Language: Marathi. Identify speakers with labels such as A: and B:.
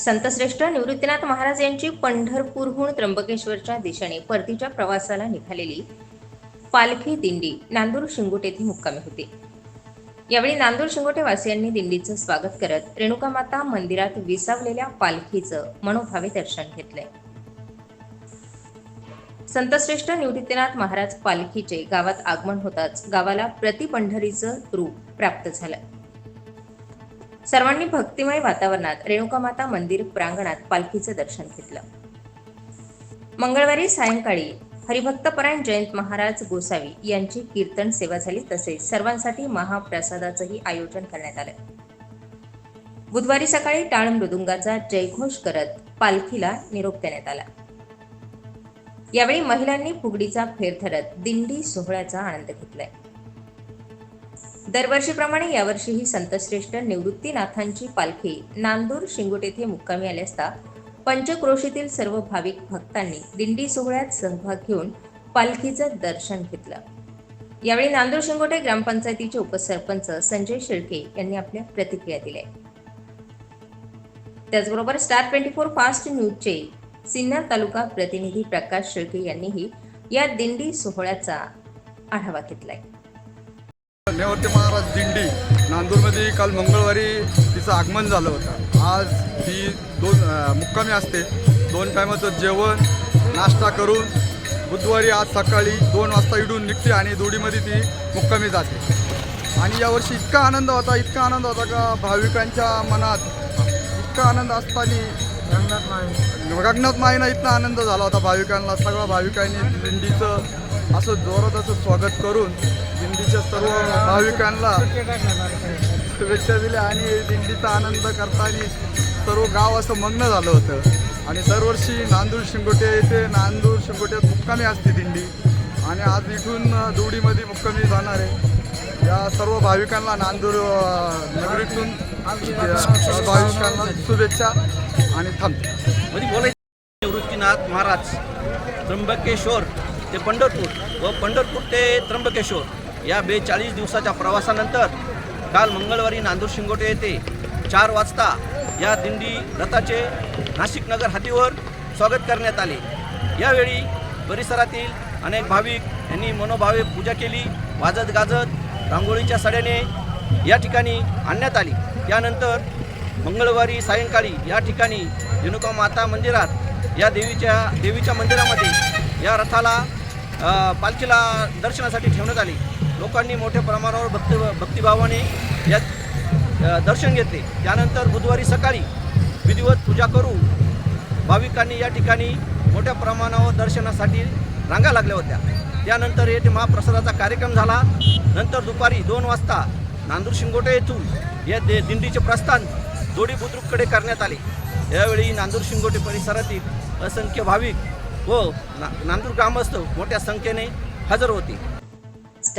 A: संतश्रेष्ठ निवृत्तीनाथ महाराज यांची पंढरपूरहून त्र्यंबकेश्वरच्या दिशेने परतीच्या प्रवासाला निघालेली पालखी दिंडी नांदूर शिंगोट येथे मुक्कामी होती. यावेळी नांदूर शिंगोटे वासियांनी दिंडीचं स्वागत करत रेणुका माता मंदिरात विसावलेल्या पालखीचं मनोभावे दर्शन घेतलंय संतश्रेष्ठ निवृत्तीनाथ महाराज पालखीचे गावात आगमन होताच गावाला प्रतिपंढरीचं रूप प्राप्त झालं. सर्वांनी भक्तिमय वातावरणात रेणुका माता मंदिर प्रांगणात पालखीचं दर्शन घेतलं. मंगळवारी सायंकाळी हरिभक्तपरायण जयंत महाराज गोसावी यांची कीर्तन सेवा झाली तसेच सर्वांसाठी महाप्रसादाचंही आयोजन करण्यात आलं. बुधवारी सकाळी टाळ मृदुंगाचा जयघोष करत पालखीला निरोप देण्यात आला. यावेळी महिलांनी फुगडीचा फेर धरत दिंडी सोहळ्याचा आनंद घेतलाय. दरवर्षीप्रमाणे यावर्षीही संतश्रेष्ठ निवृत्तीनाथांची पालखी नांदूर शिंगोट येथे मुक्कामी आले असता पंचक्रोशीतील सर्व भाविक भक्तांनी दिंडी सोहळ्यात सहभाग घेऊन पालखीचं दर्शन घेतलं. यावेळी नांदूर शिंगोटे ग्रामपंचायतीचे उपसरपंच संजय शेळके यांनी आपल्या प्रतिक्रिया दिल्या. त्याचबरोबर स्टार ट्वेंटी फोर फास्ट न्यूजचे सिन्नर तालुका प्रतिनिधी प्रकाश शेळके यांनीही या दिंडी सोहळ्याचा आढावा घेतलाय.
B: नेवरते महाराज दिंडी नांदूरमध्ये काल मंगळवारी तिचं आगमन झालं होतं. आज ती दोन मुक्कामी असते. दोन टायमाचं जेवण नाश्ता करून बुधवारी आज सकाळी दोन वाजता इडून निघते आणि दोडीमध्ये ती मुक्कामी जाते. आणि यावर्षी इतका आनंद होता इतका आनंद होता का भाविकांच्या मनात इतका आनंद असताना गगनात माईना इतका आनंद झाला होता भाविकांना. सगळ्या भाविकांनी दिंडीचं असं जोरात असं स्वागत करून दिंडीच्या सर्व भाविकांना शुभेच्छा दिल्या आणि दिंडीचा आनंद करताना सर्व गाव असं मग्न झालं होतं. आणि दरवर्षी नांदूर शिंगोटे येथे नांदूर शिंगोट्यात मुक्कामी असते दिंडी. आणि आज इथून दुवडीमध्ये मुक्कामी जाणार आहे. या सर्व भाविकांना नांदूर नगरीतून भाविकांना शुभेच्छा आणि थांबते
C: मध्ये निवृत्तीनाथ महाराज त्र्यंबकेश्वर ते पंढरपूर. व पंढरपूर ते त्र्यंबकेश्वर. या बेचाळीस दिवसाच्या प्रवासानंतर काल मंगळवारी नांदूर शिंगोटे येथे चार वाजता या दिंडी रथाचे नाशिक नगर हातीवर स्वागत करण्यात आले. यावेळी परिसरातील अनेक भाविक यांनी मनोभावे पूजा केली वाजत गाजत रांगोळीच्या सड्याने या ठिकाणी आणण्यात आली. त्यानंतर मंगळवारी सायंकाळी या ठिकाणी रेणुका माता मंदिरात या देवीच्या देवीच्या मंदिरामध्ये या रथाला पालखीला दर्शनासाठी ठेवण्यात आली. लोकांनी मोठ्या प्रमाणावर भक्ती भक्तिभावाने या दर्शन घेतले. त्यानंतर बुधवारी सकाळी विधिवत पूजा करून भाविकांनी या ठिकाणी मोठ्या प्रमाणावर दर्शनासाठी रांगा लागल्या होत्या. त्यानंतर येथे महाप्रसादाचा कार्यक्रम झाला. नंतर दुपारी दोन वाजता नांदूर शिंगोटे येथून या दे दिंडीचे प्रस्थान जोडी बुद्रुककडे करण्यात आले. यावेळी नांदूर शिंगोटे परिसरातील असंख्य भाविक व ना नांदूर ग्रामस्थ मोठ्या संख्येने हजर होते.